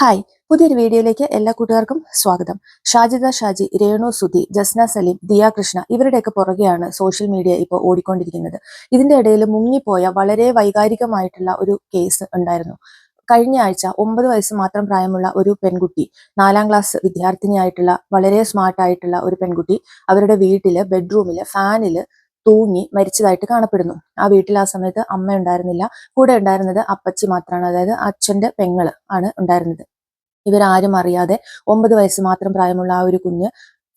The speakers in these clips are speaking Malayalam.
ഹായ് പുതിയൊരു വീഡിയോയിലേക്ക് എല്ലാ കൂട്ടുകാർക്കും സ്വാഗതം. ഷാജിദ ഷാജി രേണു സുധി ജസ്ന സലീം ദിയ കൃഷ്ണ ഇവരുടെയൊക്കെ പുറകെയാണ് സോഷ്യൽ മീഡിയ ഇപ്പോൾ ഓടിക്കൊണ്ടിരിക്കുന്നത്. ഇതിന്റെ ഇടയിൽ മുങ്ങിപ്പോയ വളരെ വൈകാരികമായിട്ടുള്ള ഒരു കേസ് ഉണ്ടായിരുന്നു. കഴിഞ്ഞ ആഴ്ച ഒമ്പത് വയസ്സ് മാത്രം പ്രായമുള്ള ഒരു പെൺകുട്ടി നാലാം ക്ലാസ് വിദ്യാർത്ഥിനിയായിട്ടുള്ള വളരെ സ്മാർട്ട് ആയിട്ടുള്ള ഒരു പെൺകുട്ടി അവരുടെ വീട്ടിൽ ബെഡ്റൂമിൽ ഫാനിൽ തൂങ്ങി മരിച്ചതായിട്ട് കാണപ്പെടുന്നു. ആ വീട്ടിൽ ആ സമയത്ത് അമ്മ ഉണ്ടായിരുന്നില്ല. കൂടെ ഉണ്ടായിരുന്നത് അപ്പച്ചി മാത്രമാണ് അതായത് അച്ഛന്റെ പെങ്ങൾ ആണ് ഉണ്ടായിരുന്നത്. ഇവരാരും അറിയാതെ ഒമ്പത് വയസ്സ് മാത്രം പ്രായമുള്ള ആ ഒരു കുഞ്ഞ്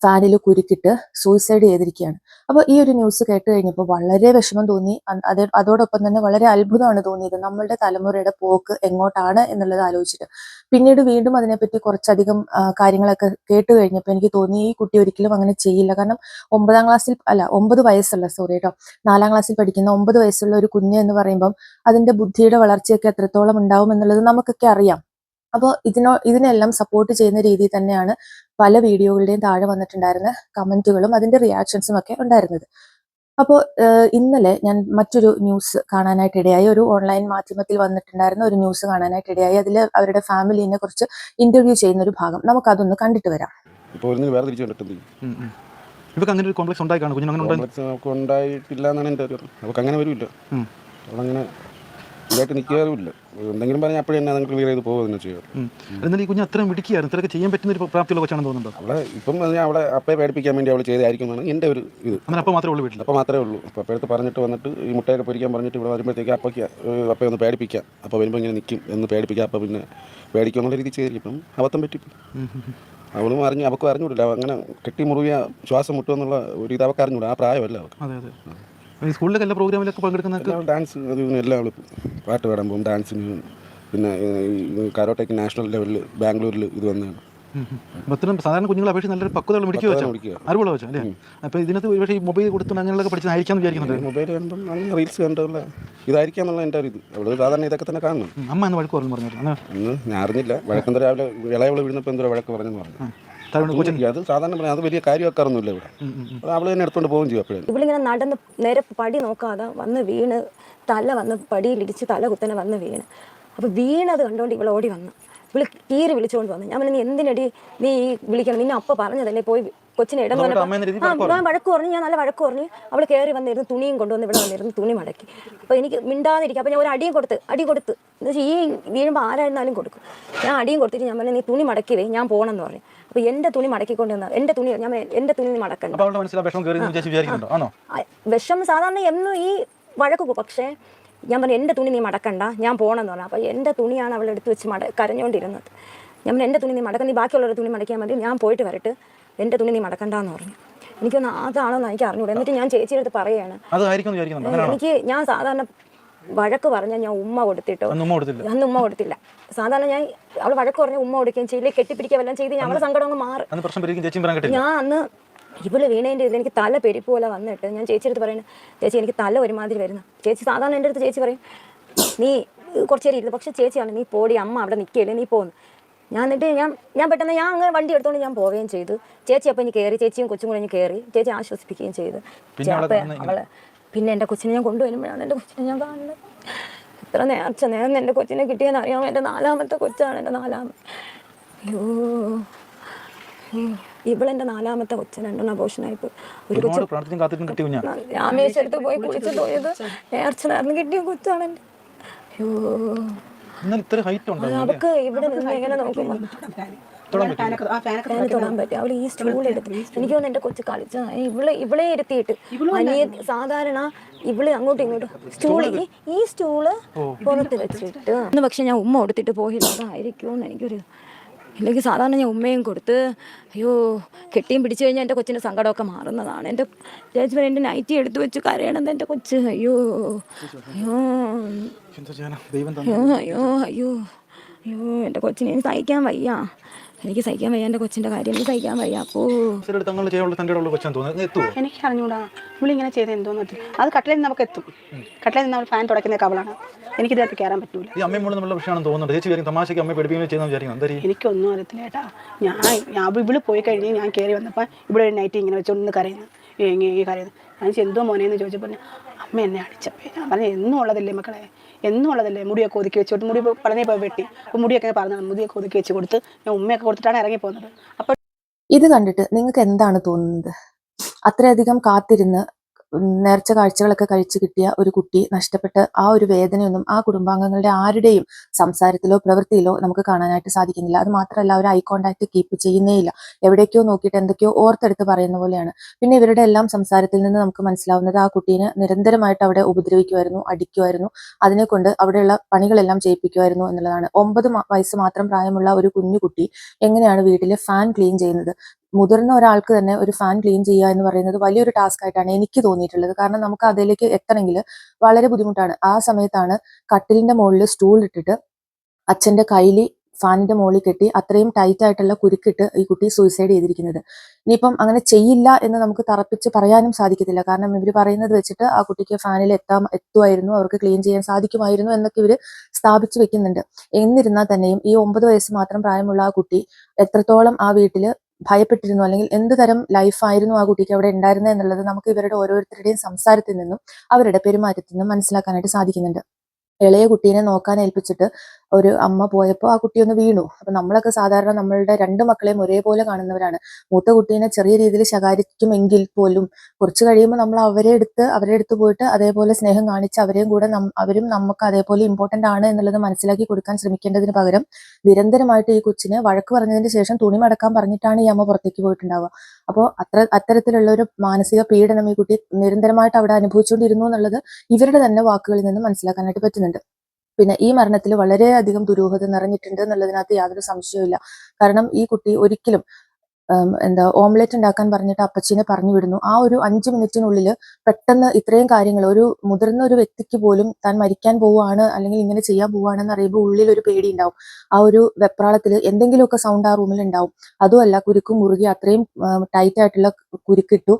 ഫാനിൽ കുരുക്കിട്ട് സൂയിസൈഡ് ചെയ്തിരിക്കുകയാണ് അപ്പോൾ ഈ ഒരു ന്യൂസ് കേട്ട് കഴിഞ്ഞപ്പോൾ വളരെ വിഷമം തോന്നി. അത് അതോടൊപ്പം തന്നെ വളരെ അത്ഭുതമാണ് തോന്നിയത്. നമ്മളുടെ തലമുറയുടെ പോക്ക് എങ്ങോട്ടാണ് എന്നുള്ളത് ആലോചിച്ചിട്ട്. പിന്നീട് വീണ്ടും അതിനെപ്പറ്റി കുറച്ചധികം കാര്യങ്ങളൊക്കെ കേട്ട് കഴിഞ്ഞപ്പോൾ എനിക്ക് തോന്നി ഈ കുട്ടി ഒരിക്കലും അങ്ങനെ ചെയ്യില്ല. കാരണം ഒമ്പതാം ക്ലാസ്സിൽ അല്ല ഒമ്പത് വയസ്സുള്ള സോറി കേട്ടോ നാലാം ക്ലാസ്സിൽ പഠിക്കുന്ന ഒമ്പത് വയസ്സുള്ള ഒരു കുഞ്ഞ് എന്ന് പറയുമ്പം അതിന്റെ ബുദ്ധിയുടെ വളർച്ചയൊക്കെ എത്രത്തോളം ഉണ്ടാവും എന്നുള്ളത് നമുക്കൊക്കെ അറിയാം. അപ്പോൾ ഇതിനോ ഇതിനെല്ലാം സപ്പോർട്ട് ചെയ്യുന്ന രീതിയിൽ തന്നെയാണ് പല വീഡിയോകളുടെയും താഴെ വന്നിട്ടുണ്ടായിരുന്ന കമന്റുകളും അതിന്റെ റിയാക്ഷൻസും ഒക്കെ ഉണ്ടായിരുന്നത്. അപ്പോൾ ഇന്നലെ ഞാൻ മറ്റൊരു ന്യൂസ് കാണാനായിട്ട് ഇടയായി. ഒരു ഓൺലൈൻ മാധ്യമത്തിൽ വന്നിട്ടുണ്ടായിരുന്ന ഒരു ന്യൂസ് കാണാനായിട്ട് ഇടയായി. അതിൽ അവരുടെ ഫാമിലിനെ കുറിച്ച് ഇന്റർവ്യൂ ചെയ്യുന്ന ഒരു ഭാഗം. നമുക്ക് അതൊന്ന് കണ്ടിട്ട് വരാം. ഇപ്പോൾ ഒരു വേറെ തിരിച്ചു കണ്ടിട്ടുണ്ട് ഉം, ഉം. ഇവർക്ക് അങ്ങനെ ഒരു കോംപ്ലക്സ് ഉണ്ടായി കാണും കുഞ്ഞിന് അങ്ങനെ ഉണ്ടായിട്ടില്ല എന്നാണ് എന്റെ ഒരു അവൾക്ക് അങ്ങനെ വരില്ല. ഉം. അവളങ്ങനെ ഇതായിട്ട് നിൽക്കാറുമില്ല. എന്തെങ്കിലും പറഞ്ഞാൽ അപ്പോഴേ തന്നെ നിങ്ങൾ ക്ലിയർ ചെയ്ത് പോകുക തന്നെ ചെയ്യും എന്നാൽ ഈ കുഞ്ഞ് അത്രയും മിടിക്കുകയായിരുന്നു ഇത്രയൊക്കെ ചെയ്യാൻ പറ്റുന്ന ഒരു പ്രാപ്തിയുള്ള കൊച്ചാണെന്ന് തോന്നുന്നുണ്ടോ? അവിടെ ഇപ്പം പറഞ്ഞാൽ അവളെ അപ്പയെ പേടിപ്പിക്കാൻ വേണ്ടി അവൾ ചെയ്തായിരിക്കും എന്നാണ് എന്റെ ഒരു ഇത്. അങ്ങനെ അപ്പം മാത്രമേ ഉള്ളൂ വീട്ടിൽ അപ്പോൾ മാത്രമേ ഉള്ളൂ. അപ്പോൾ അപ്പോഴത്തെ പറഞ്ഞിട്ട് വന്നിട്ട് ഈ മുട്ടയൊക്കെ പൊരിക്കാൻ പറഞ്ഞിട്ട് ഇവിടെ വരുമ്പോഴത്തേക്ക് അപ്പയ്ക്ക് അപ്പയെ ഒന്ന് പേടിപ്പിക്കാം. അപ്പോൾ വരുമ്പോൾ ഇങ്ങനെ നിൽക്കും എന്ന് പേടിപ്പിക്കാം. അപ്പം പിന്നെ പേടിക്കും എന്നുള്ള രീതി ചെയ്തിരിക്കും. ഇപ്പം അബദ്ധം പറ്റി അവളും അറിഞ്ഞു അവൾക്ക് അറിഞ്ഞൂടില്ല അങ്ങനെ കെട്ടി മുറിയ ശ്വാസം മുട്ടുമെന്നുള്ള ഒരു ഇത് അവൾക്ക് അറിഞ്ഞൂടാ ആ പ്രായമല്ല അവൾക്ക്. അതെ അതെ. സ്കൂളിലൊക്കെ എല്ലാ പ്രോഗ്രാമിലൊക്കെ പങ്കെടുക്കുന്ന ഡാൻസ് അതിന് എല്ലാ പാട്ട് പാടാൻ പോകും ഡാൻസിന് പിന്നെ കരോട്ടയ്ക്ക് നാഷണൽ ലെവലിൽ ബാംഗ്ലൂരിൽ ഇത് വന്നതാണ്. സാധാരണ കുഞ്ഞുങ്ങൾ അപേക്ഷിച്ച് നല്ലൊരു പക്വതയുള്ള മിടിക്കുക വെച്ചാൽ അറിവുള്ള വെച്ചാൽ അല്ലേ? അപ്പോൾ ഇതിനകത്ത് പക്ഷേ ഈ മൊബൈൽ കൊടുത്ത് അങ്ങനെയുള്ള പഠിച്ചതായിരിക്കാന്ന് വിചാരിക്കുന്നുണ്ട്. മൊബൈൽ കണ്ടും നല്ല റീൽസ് കണ്ടുള്ള ഇതായിരിക്കാം എന്നുള്ള എന്റെ ഒരു ഇത്. അവൾ സാധാരണ ഇതൊക്കെ തന്നെ കാണുന്നു. അമ്മ എന്ന് വഴക്ക് പറഞ്ഞു പറഞ്ഞു ഞാൻ അറിഞ്ഞില്ല. വഴക്കെന്താ രാവിലെ ഇളയവൾ വീഴുന്നപ്പോൾ എന്തോ വഴക്ക് പറഞ്ഞു. പറഞ്ഞു അത് സാധാരണ പറഞ്ഞാൽ അത് വലിയ കാര്യമാക്കാറൊന്നുമില്ല ഇവിടെ. അവൾ അവൾ തന്നെ എടുത്തോണ്ട് പോകും ചെയ്യും അപ്പോഴേ. ഇവളിങ്ങനെ നടന്ന് നേരെ പടി നോക്കാതെ വന്ന് വീണ് തല വന്ന് പടിയിലിടിച്ച് തല കുത്തനെ വന്ന് വീണ്. അപ്പോൾ വീണത് കണ്ടോണ്ട് ഇവൾ ഓടി വന്നു. ഇവൾ കീറി വിളിച്ചുകൊണ്ട് വന്നു. ഞാൻ പറഞ്ഞു, നീ എന്തിനടി നീ ഈ വിളിക്കണം? നിന്നെ അപ്പ പറഞ്ഞതല്ലേ? പോയി കൊച്ചിനെ ഇടം ഞാൻ വഴക്ക് പറഞ്ഞു? ഞാൻ നല്ല വഴക്ക് പറഞ്ഞു. അവൾ കയറി വന്നിരുന്നു തുണിയും കൊണ്ടുവന്ന് ഇവിടെ വന്നിരുന്നു തുണി മടക്കി. അപ്പോൾ എനിക്ക് മിണ്ടാതിരിക്കും. അപ്പോൾ ഞാൻ ഒരു അടിയും കൊടുത്ത് അടി കൊടുത്ത്. എന്ന് വെച്ചാൽ ഈ വീഴുമ്പോൾ ആരായിരുന്നാലും കൊടുക്കും. ഞാൻ അടിയും കൊടുത്തിട്ട് ഞാൻ പറഞ്ഞു നീ തുണി മടക്കി വേ ഞാൻ പോകണമെന്ന് പറഞ്ഞു. അപ്പോൾ എന്റെ തുണി മടക്കിക്കൊണ്ട് വന്ന എന്റെ തുണി ഞാൻ എന്റെ എന്റെ തുണി നീ മടക്കണ്ട. വിഷം സാധാരണ എന്നും ഈ വഴക്കു പോകും. പക്ഷേ ഞാൻ പറഞ്ഞു എന്റെ തുണി നീ മടക്കണ്ട ഞാൻ പോകണമെന്ന് പറഞ്ഞു. അപ്പോൾ എന്റെ തുണിയാണ് അവൾ എടുത്ത് വെച്ച് മട കരഞ്ഞുകൊണ്ടിരുന്നത് ഞാൻ പറഞ്ഞു എന്റെ തുണി നീ മടക്ക നീ ബാക്കിയുള്ളവരുടെ തുണി മടക്കിയാൽ മതി ഞാൻ പോയിട്ട് വരട്ട്. എന്റെ തുണി നീ മടക്കണ്ടെന്ന് പറഞ്ഞു. എനിക്കൊന്ന് അതാണോന്ന് എനിക്ക് അറിഞ്ഞൂടെ. എന്നിട്ട് ഞാൻ ചേച്ചിയുടെ അടുത്ത് പറയുകയാണ് എന്ന് എനിക്ക് ഞാൻ സാധാരണ വഴക്ക് പറഞ്ഞാൽ ഞാൻ ഉമ്മ കൊടുത്തിട്ടോ. അന്ന് ഉമ്മ കൊടുത്തില്ല? സാധാരണ ഞാൻ അവൾ വഴക്ക് പറഞ്ഞ ഉമ്മ കൊടുക്കുകയും ചെയ്യില്ല കെട്ടിപ്പിടിക്കുക എല്ലാം ചെയ്ത് ഞാൻ അവളെ സങ്കടം അങ്ങ് മാറും. ഞാൻ അന്ന് ഇവൾ വീണേന്റെ ഇത് എനിക്ക് തല പെരുപ്പ് പോലെ വന്നിട്ട് ഞാൻ ചേച്ചി അടുത്ത് പറയുന്നത് ചേച്ചി എനിക്ക് തല ഒരുമാതിരി വരുന്നു. ചേച്ചി സാധാരണ എന്റെ അടുത്ത് ചേച്ചി പറയും നീ കുറച്ച് നേരം ഇരുന്നു പക്ഷെ ചേച്ചിയാണ് നീ പോടി അമ്മ അവിടെ നിൽക്കുകയല്ലേ നീ പോകുന്നു ഞാൻ എന്നിട്ട് ഞാൻ ഞാൻ പെട്ടെന്ന് ഞാൻ അങ്ങനെ വണ്ടി എടുത്തോണ്ട് ഞാൻ പോവുകയും ചെയ്തു. ചേച്ചി അപ്പം ഇനി കയറി ചേച്ചിയും കൊച്ചും കൂടെ ഇനി കയറി ചേച്ചി ആശ്വസിപ്പിക്കുകയും ചെയ്തു. അവൾ പിന്നെ എന്റെ കൊച്ചിനെ ഞാൻ കൊണ്ടുവരുമ്പോഴാണ് എന്റെ കൊച്ചിനെ ഞാൻ കാണുന്നത്. എത്ര നേർച്ച നേരം എന്റെ കൊച്ചിനെ കിട്ടിയെന്ന് അറിയാമോ? എന്റെ നാലാമത്തെ കൊച്ചാണ് എന്റെ നാലാമത്തെ. അയ്യോ. ഇവളെന്റെ നാലാമത്തെ കൊച്ചു രണ്ടെണ്ണം അബോഷനായിപ്പോ ഒരു കൊച്ചു രാമേശ്വരത്ത് പോയി കുളിച്ചു പോയത് നേർച്ച നേർന്ന് കിട്ടിയ കൊച്ചാണ് എന്റെ അയ്യോ. എന്നാൽ ഇത്ര ഹൈറ്റ് ഉണ്ടോ നമുക്ക് ഇവിടെ നിന്ന് എങ്ങനെ നോക്കുമ്പോൾ തൊടാൻ പറ്റും അവൾ ഈ സ്റ്റൂൾ എടുത്ത് എനിക്ക് തോന്നുന്നു എന്റെ കൊച്ചു കളിച്ച ഇവൾ ഇവളെ ഇരുത്തിയിട്ട് അനിയ സാധാരണ ഇവൾ അങ്ങോട്ടും ഇങ്ങോട്ടും സ്റ്റൂൾ ഈ സ്റ്റൂൾ പുറത്ത് വെച്ചിട്ട്. പക്ഷെ ഞാൻ ഉമ്മ കൊടുത്തിട്ട് പോയി. അതായിരിക്കുമെന്ന് എനിക്കൊരു ഇല്ലെങ്കിൽ സാധാരണ ഞാൻ ഉമ്മയും കൊടുത്ത് അയ്യോ കെട്ടിയും പിടിച്ചു കഴിഞ്ഞാൽ എന്റെ കൊച്ചിന്റെ സങ്കടമൊക്കെ മാറുന്നതാണ്. എന്റെ ചേച്ചി എന്റെ നൈറ്റി എടുത്തു വെച്ച് കരയണത് എന്റെ കൊച്ച്. അയ്യോ അയ്യോ. അയ്യോ അയ്യോ അയ്യോ എന്റെ കൊച്ചിനെ സഹിക്കാൻ വയ്യ. എനിക്ക് സഹിക്കാൻ വയ്യ എന്റെ കൊച്ചിന്റെ കാര്യം. എനിക്ക് സഹിക്കാൻ വയ്യ. അപ്പോ തങ്ങൾ ചെയ്യാനുള്ള തന്റെ കൊച്ചാൻ തോന്നുന്നു? എനിക്ക് അറിഞ്ഞൂടാ. ഇങ്ങനെ ചെയ്ത് എന്തോന്ന് അത് കട്ടിലിൽ നിന്ന് നമുക്ക് എത്തും. കട്ടിലിൽ നിന്ന് നമ്മൾ ഫാൻ തുടക്കുന്ന കവളാണ്. എനിക്ക് ഇതിനകത്ത് കയറാൻ പറ്റൂല. ഈ അമ്മയും തോന്നുന്നുണ്ട്? ചേച്ചി തമാശയ്ക്ക് അമ്മയെ പഠിപ്പിക്കുകയും ചെയ്യുന്ന വിചാരിക്കണം എന്താ എനിക്കൊന്നും അറിയത്തില്ല ഏട്ടാ. ഞാൻ ഞാൻ ഇവിടെ പോയി കഴിഞ്ഞ് ഞാൻ കയറി വന്നപ്പോൾ ഇവിടെ ഒരു നൈറ്റ് ഇങ്ങനെ വെച്ചോണ്ട് കരയുന്നു. ഏങ്ങി ഏങ്ങി കരയുന്നു. ഞാൻ എന്തോ മോനെ എന്ന് ചോദിച്ചപ്പോൾ അമ്മ എന്നെ അടിച്ചപ്പോ. ഞാൻ പറഞ്ഞു എന്നും ഉള്ളതല്ലേ മക്കളെ? എന്നും ഉള്ളതല്ലേ മുടിയൊക്കെ ഒതുക്കി വെച്ച് കൊടുത്ത്? മുടി പളനി പോയി വെട്ടി. അപ്പോൾ മുടിയൊക്കെ പറഞ്ഞാണ് മുടിയൊക്കെ ഒതുക്കി വെച്ച് കൊടുത്ത് ഞാൻ ഉമ്മയൊക്കെ കൊടുത്തിട്ടാണ് ഇറങ്ങി പോകുന്നത് അപ്പോൾ ഇത് കണ്ടിട്ട് നിങ്ങൾക്ക് എന്താണ് തോന്നുന്നത്? അത്രയധികം കാത്തിരുന്ന് നേർച്ച കാഴ്ചകളൊക്കെ കഴിച്ചു കിട്ടിയ ഒരു കുട്ടി നഷ്ടപ്പെട്ട ആ ഒരു വേദനയൊന്നും ആ കുടുംബാംഗങ്ങളുടെ ആരുടെയും സംസാരത്തിലോ പ്രവൃത്തിയിലോ നമുക്ക് കാണാനായിട്ട് സാധിക്കുന്നില്ല. അത് മാത്രമല്ല അവർ ഐ കോണ്ടാക്ട് കീപ്പ് ചെയ്യുന്നേ ചെയ്യുന്നേയില്ല. എവിടേക്കോ നോക്കിയിട്ട് എന്തൊക്കെയോ ഓർത്തെടുത്ത് പറയുന്ന പോലെയാണ്. പിന്നെ ഇവരുടെ എല്ലാം സംസാരത്തിൽ നിന്ന് നമുക്ക് മനസ്സിലാവുന്നത് ആ കുട്ടീനെ നിരന്തരമായിട്ട് അവിടെ ഉപദ്രവിക്കുമായിരുന്നു അടിക്കുമായിരുന്നു അതിനെ കൊണ്ട് അവിടെയുള്ള പണികളെല്ലാം ചെയ്യിപ്പിക്കുമായിരുന്നു എന്നുള്ളതാണ്. ഒമ്പത് വയസ്സ് മാത്രം പ്രായമുള്ള ഒരു കുഞ്ഞു കുട്ടി എങ്ങനെയാണ് വീട്ടിലെ ഫാൻ ക്ലീൻ ചെയ്യുന്നത്? മുതിർന്ന ഒരാൾക്ക് തന്നെ ഒരു ഫാൻ ക്ലീൻ ചെയ്യുക എന്ന് പറയുന്നത് വലിയൊരു ടാസ്ക് ആയിട്ടാണ് എനിക്ക് തോന്നിയിട്ടുള്ളത്. കാരണം നമുക്ക് അതിലേക്ക് എത്തണമെങ്കിൽ വളരെ ബുദ്ധിമുട്ടാണ്. ആ സമയത്താണ് കട്ടിലിന്റെ മുകളിൽ സ്റ്റൂൾ ഇട്ടിട്ട് അച്ഛന്റെ കയ്യിൽ ഫാനിന്റെ മുകളിൽ കെട്ടി അത്രയും ടൈറ്റ് ആയിട്ടുള്ള കുരുക്കിട്ട് ഈ കുട്ടി സൂയിസൈഡ് ചെയ്തിരിക്കുന്നത്. ഇനിയിപ്പം അങ്ങനെ ചെയ്യില്ല എന്ന് നമുക്ക് തറപ്പിച്ച് പറയാനും സാധിക്കത്തില്ല. കാരണം ഇവർ പറയുന്നത് വെച്ചിട്ട് ആ കുട്ടിക്ക് ഫാനിൽ എത്താൻ എത്തുമായിരുന്നു അവർക്ക് ക്ലീൻ ചെയ്യാൻ സാധിക്കുമായിരുന്നു എന്നൊക്കെ ഇവർ സ്ഥാപിച്ചു വെക്കുന്നുണ്ട്. എന്നിരുന്നാൽ തന്നെയും ഈ ഒമ്പത് വയസ്സ് മാത്രം പ്രായമുള്ള ആ കുട്ടി എത്രത്തോളം ആ വീട്ടിൽ ഭയപ്പെട്ടിരുന്നു അല്ലെങ്കിൽ എന്ത് തരം ലൈഫായിരുന്നു ആ കുട്ടിക്ക് അവിടെ ഉണ്ടായിരുന്നത് എന്നുള്ളത് നമുക്ക് ഇവരുടെ ഓരോരുത്തരുടെയും സംസാരത്തിൽ നിന്നും അവരുടെ പെരുമാറ്റത്തിൽ നിന്നും മനസ്സിലാക്കാനായിട്ട് സാധിക്കുന്നുണ്ട്. ഇളയ കുട്ടീനെ നോക്കാൻ ഏൽപ്പിച്ചിട്ട് ഒരു അമ്മ പോയപ്പോൾ ആ കുട്ടി ഒന്ന് വീണു. അപ്പൊ നമ്മളൊക്കെ സാധാരണ നമ്മളുടെ രണ്ട് മക്കളെയും ഒരേപോലെ കാണുന്നവരാണ്. മൂത്ത കുട്ടീനെ ചെറിയ രീതിയിൽ ശകാരിക്കുമെങ്കിൽ പോലും കുറച്ച് കഴിയുമ്പോൾ നമ്മൾ അവരെ എടുത്ത് അവരെ എടുത്ത് പോയിട്ട് അതേപോലെ സ്നേഹം കാണിച്ച് അവരെയും കൂടെ അവരും നമുക്ക് അതേപോലെ ഇമ്പോർട്ടന്റ് ആണ് എന്നുള്ളത് മനസ്സിലാക്കി കൊടുക്കാൻ ശ്രമിക്കേണ്ടതിന് പകരം നിരന്തരമായിട്ട് ഈ കൊച്ചിനെ വഴക്ക് പറഞ്ഞതിന് ശേഷം തുണി മടക്കാൻ പറഞ്ഞിട്ടാണ് ഈ അമ്മ പുറത്തേക്ക് പോയിട്ടുണ്ടാവുക. അപ്പോൾ അത്ര അത്തരത്തിലുള്ള ഒരു മാനസിക പീഡനം ഈ കുട്ടി നിരന്തരമായിട്ട് അവിടെ അനുഭവിച്ചുകൊണ്ടിരുന്നു എന്നുള്ളത് ഇവരുടെ തന്നെ വാക്കുകളിൽ നിന്ന് മനസ്സിലാക്കാനായിട്ട് പറ്റുന്നുണ്ട്. പിന്നെ ഈ മരണത്തിൽ വളരെയധികം ദുരൂഹത നിറഞ്ഞിട്ടുണ്ട് എന്നുള്ളതിനകത്ത് യാതൊരു സംശയവുമില്ല. കാരണം ഈ കുട്ടി ഒരിക്കലും എന്താ ഓംലെറ്റ് ഉണ്ടാക്കാൻ പറഞ്ഞിട്ട് അപ്പച്ചീനെ പറഞ്ഞു വിടുന്നു. ആ ഒരു അഞ്ച് മിനിറ്റിനുള്ളിൽ പെട്ടെന്ന് ഇത്രയും കാര്യങ്ങൾ ഒരു മുതിർന്ന ഒരു വ്യക്തിക്ക് പോലും താൻ മരിക്കാൻ പോവുകയാണ് അല്ലെങ്കിൽ ഇങ്ങനെ ചെയ്യാൻ പോവുകയാണെന്ന് അറിയുമ്പോൾ ഉള്ളിൽ ഒരു പേടി ഉണ്ടാവും. ആ ഒരു വെപ്രാളത്തിൽ എന്തെങ്കിലുമൊക്കെ സൗണ്ട് ആ റൂമിൽ ഉണ്ടാവും. അതുമല്ല കുരുക്ക് മുറുകി അത്രയും ടൈറ്റ് ആയിട്ടുള്ള കുരുക്കിട്ടു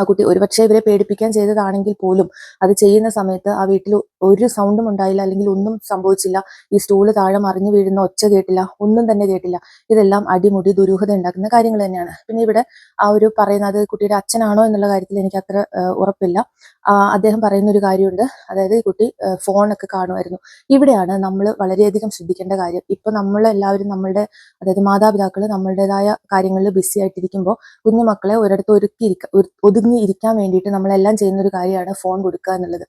ആ കുട്ടി ഒരുപക്ഷെ ഇവരെ പേടിപ്പിക്കാൻ ചെയ്തതാണെങ്കിൽ പോലും അത് ചെയ്യുന്ന സമയത്ത് ആ വീട്ടിൽ ഒരു സൗണ്ടും ഉണ്ടായില്ല അല്ലെങ്കിൽ ഒന്നും സംഭവിച്ചില്ല. ഈ സ്റ്റൂൾ താഴെ മറിഞ്ഞു വീഴുന്ന ഒച്ച കേട്ടില്ല ഒന്നും തന്നെ കേട്ടില്ല. ഇതെല്ലാം അടിമുടി ദുരൂഹത ഉണ്ടാക്കുന്ന കാര്യങ്ങൾ തന്നെയാണ്. പിന്നെ ഇവിടെ ആ ഒരു പറയുന്നത് കുട്ടിയുടെ അച്ഛനാണോ എന്നുള്ള കാര്യത്തിൽ എനിക്ക് അത്ര ഉറപ്പില്ല. അദ്ദേഹം പറയുന്ന ഒരു കാര്യമുണ്ട്. അതായത് ഈ കുട്ടി ഫോണൊക്കെ കാണുമായിരുന്നു. ഇവിടെയാണ് നമ്മൾ വളരെയധികം ശ്രദ്ധിക്കേണ്ട കാര്യം. ഇപ്പൊ നമ്മൾ എല്ലാവരും നമ്മളുടെ അതായത് മാതാപിതാക്കൾ നമ്മളുടേതായ കാര്യങ്ങളിൽ ബിസി ആയിട്ടിരിക്കുമ്പോൾ കുഞ്ഞുമക്കളെ ഒരിടത്ത് ഒരുക്കി ഇരിക്ക- ഒതുങ്ങി ഇരിക്കാൻ വേണ്ടിയിട്ട് നമ്മളെല്ലാം ചെയ്യുന്ന ഒരു കാര്യമാണ് ഫോൺ കൊടുക്കുക എന്നുള്ളത്.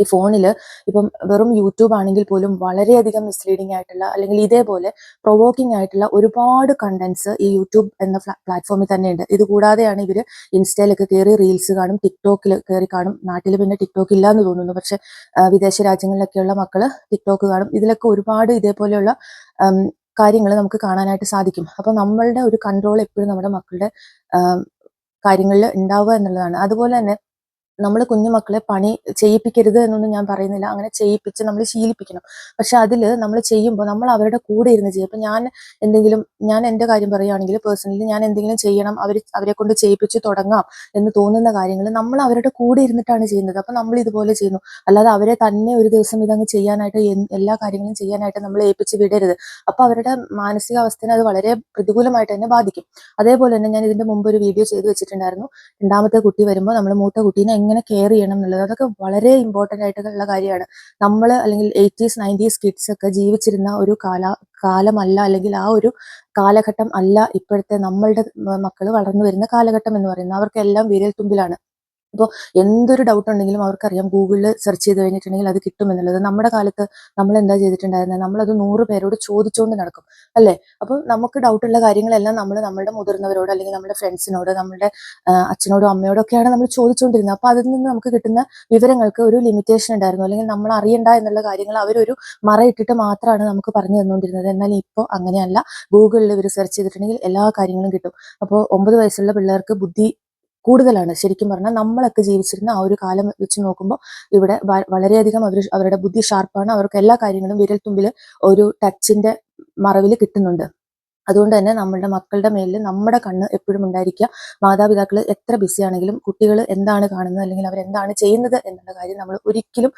ഈ ഫോണിൽ ഇപ്പം വെറും യൂട്യൂബ് ആണെങ്കിൽ പോലും വളരെയധികം മിസ്ലീഡിംഗ് ആയിട്ടുള്ള അല്ലെങ്കിൽ ഇതേപോലെ പ്രൊവോക്കിംഗ് ആയിട്ടുള്ള ഒരുപാട് കണ്ടന്റ്സ് ഈ യൂട്യൂബ് എന്ന പ്ലാറ്റ്ഫോമിൽ തന്നെ ഉണ്ട്. ഇത് കൂടാതെയാണ് ഇവർ ഇൻസ്റ്റയിലൊക്കെ കയറി റീൽസ് കാണും ടിക്ടോക്കിൽ കയറി കാണും. നാട്ടിൽ പിന്നെ ടിക്ടോക്ക് ഇല്ല എന്ന് തോന്നുന്നു. പക്ഷെ വിദേശ രാജ്യങ്ങളിലൊക്കെയുള്ള മക്കൾ ടിക്ടോക്ക് കാണും. ഇതിലൊക്കെ ഒരുപാട് ഇതേപോലെയുള്ള കാര്യങ്ങൾ നമുക്ക് കാണാനായിട്ട് സാധിക്കും. അപ്പോൾ നമ്മളുടെ ഒരു കൺട്രോൾ എപ്പോഴും നമ്മുടെ മക്കളുടെ കാര്യങ്ങളിൽ ഉണ്ടാവുക എന്നുള്ളതാണ്. അതുപോലെ തന്നെ നമ്മൾ കുഞ്ഞുമക്കളെ പണി ചെയ്യിപ്പിക്കരുത് എന്നൊന്നും ഞാൻ പറയുന്നില്ല. അങ്ങനെ ചെയ്യിപ്പിച്ച് നമ്മൾ ശീലിപ്പിക്കണം. പക്ഷെ അതിൽ നമ്മൾ ചെയ്യുമ്പോൾ നമ്മൾ അവരുടെ കൂടെ ഇരുന്ന് ചെയ്യും. അപ്പം ഞാൻ എന്തെങ്കിലും ഞാൻ എന്റെ കാര്യം പറയുകയാണെങ്കിൽ പേഴ്സണലി ഞാൻ എന്തെങ്കിലും ചെയ്യണം അവർ അവരെ കൊണ്ട് ചെയ്യിപ്പിച്ച് തുടങ്ങാം എന്ന് തോന്നുന്ന കാര്യങ്ങൾ നമ്മൾ അവരുടെ കൂടെ ഇരുന്നിട്ടാണ് ചെയ്യുന്നത്. അപ്പം നമ്മൾ ഇതുപോലെ ചെയ്യുന്നു. അല്ലാതെ അവരെ തന്നെ ഒരു ദിവസം ഇതങ്ങ് ചെയ്യാനായിട്ട് എല്ലാ കാര്യങ്ങളും ചെയ്യാനായിട്ട് നമ്മൾ ഏൽപ്പിച്ച് വിടരുത്. അപ്പോൾ അവരുടെ മാനസികാവസ്ഥനെ അത് വളരെ പ്രതികൂലമായിട്ട് തന്നെ ബാധിക്കും. അതേപോലെ തന്നെ ഞാൻ ഇതിന്റെ മുമ്പ് ഒരു വീഡിയോ ചെയ്ത് വെച്ചിട്ടുണ്ടായിരുന്നു. രണ്ടാമത്തെ കുട്ടി വരുമ്പോൾ നമ്മൾ മൂത്ത കുട്ടീനെ എങ്ങനെ കെയർ ചെയ്യണം എന്നുള്ളത്. അതൊക്കെ വളരെ ഇമ്പോർട്ടന്റ് ആയിട്ടുള്ള കാര്യമാണ്. നമ്മൾ അല്ലെങ്കിൽ എയ്റ്റീസ് നയന്റീസ് കിഡ്സ് ഒക്കെ ജീവിച്ചിരുന്ന ഒരു കാല കാലമല്ല അല്ലെങ്കിൽ ആ ഒരു കാലഘട്ടം അല്ല ഇപ്പോഴത്തെ നമ്മളുടെ മക്കൾ വളർന്നു വരുന്ന കാലഘട്ടം എന്ന് പറയുന്നത്. അവർക്കെല്ലാം വിരൽ തുമ്പിലാണ്. ഇപ്പോൾ എന്തൊരു ഡൗട്ട് ഉണ്ടെങ്കിലും അവർക്കറിയാം ഗൂഗിളിൽ സെർച്ച് ചെയ്ത് കഴിഞ്ഞിട്ടുണ്ടെങ്കിൽ അത് കിട്ടുമെന്നുള്ളത് നമ്മുടെ കാലത്ത് നമ്മൾ എന്താ ചെയ്തിട്ടുണ്ടായിരുന്നത് നമ്മളത് നൂറ് പേരോട് ചോദിച്ചുകൊണ്ട് നടക്കും അല്ലേ? അപ്പോൾ നമുക്ക് ഡൗട്ടുള്ള കാര്യങ്ങളെല്ലാം നമ്മൾ നമ്മുടെ മുതിർന്നവരോട് അല്ലെങ്കിൽ നമ്മുടെ ഫ്രണ്ട്സിനോട് നമ്മുടെ അച്ഛനോടോ അമ്മയോടും ഒക്കെയാണ് നമ്മൾ ചോദിച്ചുകൊണ്ടിരുന്നത് അപ്പോൾ അതിൽ നിന്ന് നമുക്ക് കിട്ടുന്ന വിവരങ്ങൾക്ക് ഒരു ലിമിറ്റേഷൻ ഉണ്ടായിരുന്നു. അല്ലെങ്കിൽ നമ്മൾ അറിയണ്ട എന്നുള്ള കാര്യങ്ങൾ അവരൊരു മറയിട്ടിട്ട് മാത്രമാണ് നമുക്ക് പറഞ്ഞു തന്നുകൊണ്ടിരുന്നത് എന്നാൽ ഇപ്പോൾ അങ്ങനെയല്ല. ഗൂഗിളിൽ ഇവർ സെർച്ച് ചെയ്തിട്ടുണ്ടെങ്കിൽ എല്ലാ കാര്യങ്ങളും കിട്ടും. അപ്പോൾ ഒമ്പത് വയസ്സുള്ള പിള്ളേർക്ക് ബുദ്ധി കൂടുതലാണ്. ശരിക്കും പറഞ്ഞാൽ നമ്മളൊക്കെ ജീവിച്ചിരുന്ന ആ ഒരു കാലം വെച്ച് നോക്കുമ്പോൾ ഇവിടെ വളരെയധികം അവർ അവരുടെ ബുദ്ധി ഷാർപ്പാണ്. അവർക്ക് എല്ലാ കാര്യങ്ങളും വിരൽ തുമ്പിൽ ഒരു ടച്ചിന്റെ മറവിൽ കിട്ടുന്നുണ്ട്. അതുകൊണ്ട് തന്നെ നമ്മളുടെ മക്കളുടെ മേലിൽ നമ്മുടെ കണ്ണ് എപ്പോഴും ഉണ്ടായിരിക്കുക. മാതാപിതാക്കൾ എത്ര ബിസി ആണെങ്കിലും കുട്ടികൾ എന്താണ് കാണുന്നത് അല്ലെങ്കിൽ അവർ എന്താണ് ചെയ്യുന്നത് എന്നുള്ള കാര്യം നമ്മൾ ഒരിക്കലും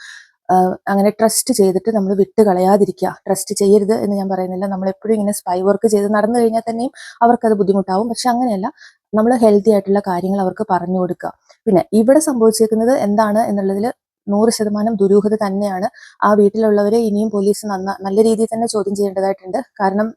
അങ്ങനെ ട്രസ്റ്റ് ചെയ്തിട്ട് നമ്മൾ വിട്ട് കളയാതിരിക്കുക. ട്രസ്റ്റ് ചെയ്യരുത് എന്ന് ഞാൻ പറയുന്നില്ല. നമ്മൾ എപ്പോഴും ഇങ്ങനെ സ്പൈ വർക്ക് ചെയ്ത് നടന്നു കഴിഞ്ഞാൽ തന്നെയും അവർക്കത് ബുദ്ധിമുട്ടാവും. പക്ഷെ അങ്ങനെയല്ല. നമ്മൾ ഹെൽത്തി ആയിട്ടുള്ള കാര്യങ്ങൾ അവർക്ക് പറഞ്ഞു കൊടുക്കുക. പിന്നെ ഇവിടെ സംഭവിച്ചേക്കുന്നത് എന്താണ് എന്നുള്ളതിൽ നൂറ് ശതമാനം ദുരൂഹത തന്നെയാണ്. ആ വീട്ടിലുള്ളവരെ ഇനിയും പോലീസ് നന്ന നല്ല രീതിയിൽ തന്നെ ചോദ്യം ചെയ്യേണ്ടതായിട്ടുണ്ട്. കാരണം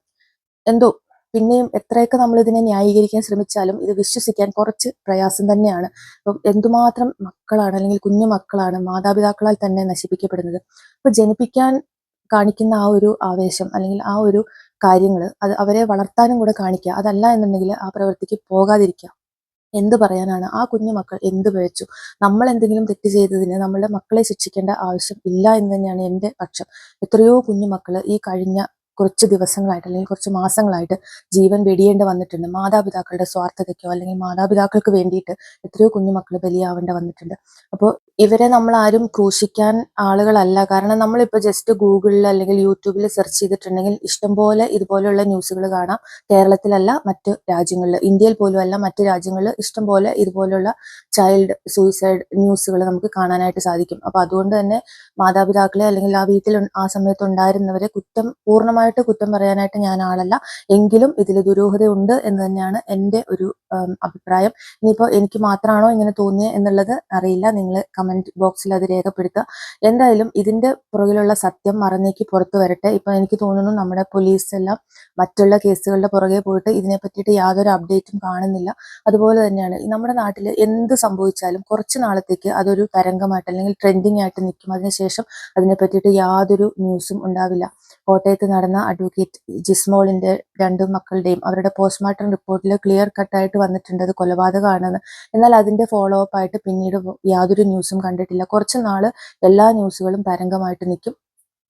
എന്തോ പിന്നെയും എത്രയൊക്കെ നമ്മൾ ഇതിനെ ന്യായീകരിക്കാൻ ശ്രമിച്ചാലും ഇത് വിശ്വസിക്കാൻ കുറച്ച് പ്രയാസം തന്നെയാണ്. അപ്പം എന്തുമാത്രം മക്കളാണ് അല്ലെങ്കിൽ കുഞ്ഞു മക്കളാണ് മാതാപിതാക്കളാൽ തന്നെ നശിപ്പിക്കപ്പെടുന്നത്. അപ്പൊ ജനിപ്പിക്കാൻ കാണിക്കുന്ന ആ ഒരു ആവേശം അല്ലെങ്കിൽ ആ ഒരു കാര്യങ്ങൾ അത് അവരെ വളർത്താനും കൂടെ കാണിക്കുക. അതല്ല എന്നുണ്ടെങ്കിൽ ആ പ്രവൃത്തിക്ക് പോകാതിരിക്കുക. എന്ത് പറയാനാണ്? ആ കുഞ്ഞു മക്കൾ എന്ത് പിഴച്ചു നമ്മൾ എന്തെങ്കിലും തെറ്റ് ചെയ്തതിന് നമ്മളുടെ മക്കളെ ശിക്ഷിക്കേണ്ട ആവശ്യം ഇല്ല എന്ന് തന്നെയാണ് എന്റെ പക്ഷം. എത്രയോ കുഞ്ഞു മക്കൾ ഈ കഴിഞ്ഞ കുറച്ച് ദിവസങ്ങളായിട്ട് അല്ലെങ്കിൽ കുറച്ച് മാസങ്ങളായിട്ട് ജീവൻ വെടിയേണ്ടി വന്നിട്ടുണ്ട്. മാതാപിതാക്കളുടെ സ്വാർത്ഥതയ്ക്കോ അല്ലെങ്കിൽ മാതാപിതാക്കൾക്ക് വേണ്ടിയിട്ട് എത്രയോ കുഞ്ഞു മക്കൾ ബലിയാവേണ്ടി വന്നിട്ടുണ്ട്. അപ്പോൾ ഇവരെ നമ്മൾ ആരും ക്രൂശിക്കാൻ ആളുകളല്ല. കാരണം നമ്മളിപ്പോൾ ജസ്റ്റ് ഗൂഗിളിൽ അല്ലെങ്കിൽ യൂട്യൂബിൽ സെർച്ച് ചെയ്തിട്ടുണ്ടെങ്കിൽ ഇഷ്ടംപോലെ ഇതുപോലെയുള്ള ന്യൂസുകൾ കാണാം. കേരളത്തിലല്ല മറ്റ് രാജ്യങ്ങളിൽ ഇന്ത്യയിൽ പോലും അല്ല മറ്റ് രാജ്യങ്ങളിൽ ഇഷ്ടംപോലെ ഇതുപോലെയുള്ള ചൈൽഡ് സൂയിസൈഡ് ന്യൂസുകൾ നമുക്ക് കാണാനായിട്ട് സാധിക്കും. അപ്പോൾ അതുകൊണ്ട് തന്നെ മാതാപിതാക്കളെ അല്ലെങ്കിൽ ആ വീട്ടിൽ ആ സമയത്ത് ഉണ്ടായിരുന്നവരെ കുറ്റം പൂർണമായിട്ട് കുറ്റം പറയാനായിട്ട് ഞാൻ ആളല്ല. എങ്കിലും ഇതിൽ ദുരൂഹതയുണ്ട് എന്ന് തന്നെയാണ് എന്റെ ഒരു അഭിപ്രായം. ഇനിയിപ്പോൾ എനിക്ക് മാത്രമാണോ ഇങ്ങനെ തോന്നിയത് എന്നുള്ളത് അറിയില്ല. നിങ്ങൾ കമന്റ് ബോക്സിൽ അത് രേഖപ്പെടുത്തുക. എന്തായാലും ഇതിന്റെ പുറകിലുള്ള സത്യം മറന്നേക്ക് പുറത്തു വരട്ടെ. ഇപ്പം എനിക്ക് തോന്നുന്നു നമ്മുടെ പോലീസ് എല്ലാം മറ്റുള്ള കേസുകളുടെ പുറകെ പോയിട്ട് ഇതിനെ പറ്റിയിട്ട് യാതൊരു അപ്ഡേറ്റും കാണുന്നില്ല. അതുപോലെ തന്നെയാണ് നമ്മുടെ നാട്ടിൽ എന്ത് സംഭവിച്ചാലും കുറച്ച് നാളത്തേക്ക് അതൊരു തരംഗമായിട്ട് അല്ലെങ്കിൽ ട്രെൻഡിങ് ആയിട്ട് നിൽക്കും. അതിനുശേഷം അതിനെ പറ്റിയിട്ട് യാതൊരു ന്യൂസും ഉണ്ടാവില്ല. കോട്ടയത്ത് നടന്ന അഡ്വക്കേറ്റ് ജിസ്മോളിന്റെ രണ്ട് മക്കളുടെയും അവരുടെ പോസ്റ്റ്മോർട്ടം റിപ്പോർട്ടിൽ ക്ലിയർ കട്ടായിട്ട് വന്നിട്ടുണ്ട്. അത് കൊലപാതകമാണെന്ന്. എന്നാൽ അതിന്റെ ഫോളോ അപ്പ് ആയിട്ട് പിന്നീട് യാതൊരു ന്യൂസും കണ്ടിട്ടില്ല. കുറച്ച് നാൾ എല്ലാ ന്യൂസുകളും തരംഗമായിട്ട് നിൽക്കും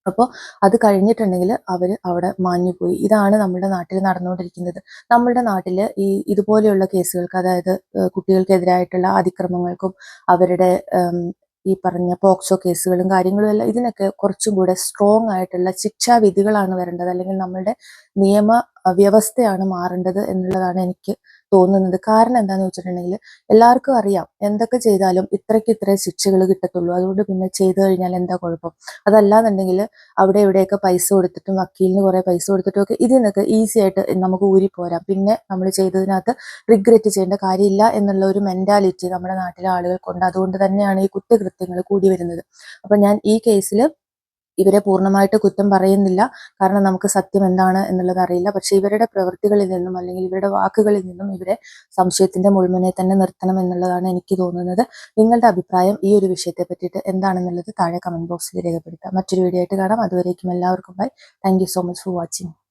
അപ്പോൾ അത് കഴിഞ്ഞിട്ടുണ്ടെങ്കിൽ അവർ അവിടെ മാഞ്ഞുപോയി. ഇതാണ് നമ്മുടെ നാട്ടിൽ നടന്നുകൊണ്ടിരിക്കുന്നത്. നമ്മുടെ നാട്ടിൽ ഈ ഇതുപോലെയുള്ള കേസുകൾക്ക് അതായത് കുട്ടികൾക്കെതിരായിട്ടുള്ള അതിക്രമങ്ങൾക്കും അവരുടെ ഈ പറഞ്ഞ പോക്സോ കേസുകളും കാര്യങ്ങളും എല്ലാം ഇതിനൊക്കെ കുറച്ചും കൂടെ സ്ട്രോങ് ആയിട്ടുള്ള ശിക്ഷാവിധികളാണ് വരേണ്ടത്. അല്ലെങ്കിൽ നമ്മളുടെ നിയമ വ്യവസ്ഥയാണ് മാറേണ്ടത് എന്നുള്ളതാണ് എനിക്ക് തോന്നുന്നത്. കാരണം എന്താണെന്ന് വെച്ചിട്ടുണ്ടെങ്കിൽ എല്ലാവർക്കും അറിയാം എന്തൊക്കെ ചെയ്താലും ഇത്രയ്ക്ക് ഇത്രേ ശിക്ഷകൾ കിട്ടത്തുള്ളൂ. അതുകൊണ്ട് പിന്നെ ചെയ്തു കഴിഞ്ഞാൽ എന്താ കുഴപ്പം? അതല്ലാന്നുണ്ടെങ്കിൽ അവിടെ ഇവിടെയൊക്കെ പൈസ കൊടുത്തിട്ടും വക്കീലിന് കുറെ പൈസ കൊടുത്തിട്ടും ഒക്കെ ഇതിൽ നിന്നൊക്കെ ഈസി ആയിട്ട് നമുക്ക് ഊരി പോരാം. പിന്നെ നമ്മൾ ചെയ്തതിനകത്ത് റിഗ്രറ്റ് ചെയ്യേണ്ട കാര്യമില്ല എന്നുള്ള ഒരു മെന്റാലിറ്റി നമ്മുടെ നാട്ടിലെ ആളുകൾക്കുണ്ട് അതുകൊണ്ട് തന്നെയാണ് ഈ കുറ്റകൃത്യങ്ങൾ കൂടി വരുന്നത്. അപ്പൊ ഞാൻ ഈ കേസിൽ ഇവരെ പൂർണമായിട്ട് കുറ്റം പറയുന്നില്ല. കാരണം നമുക്ക് സത്യം എന്താണ് എന്നുള്ളത് അറിയില്ല. പക്ഷെ ഇവരുടെ പ്രവൃത്തികളിൽ നിന്നും അല്ലെങ്കിൽ ഇവരുടെ വാക്കുകളിൽ നിന്നും ഇവരെ സംശയത്തിന്റെ മുഴുവനെ തന്നെ നിർത്തണം എന്നുള്ളതാണ് എനിക്ക് തോന്നുന്നത്. നിങ്ങളുടെ അഭിപ്രായം ഈ ഒരു വിഷയത്തെ പറ്റിയിട്ട് എന്താണെന്നുള്ളത് താഴെ കമന്റ് ബോക്സിൽ രേഖപ്പെടുത്താം. മറ്റൊരു വീഡിയോ ആയിട്ട് കാണാം. അതുവരേക്കും എല്ലാവർക്കും bye thank so much for watching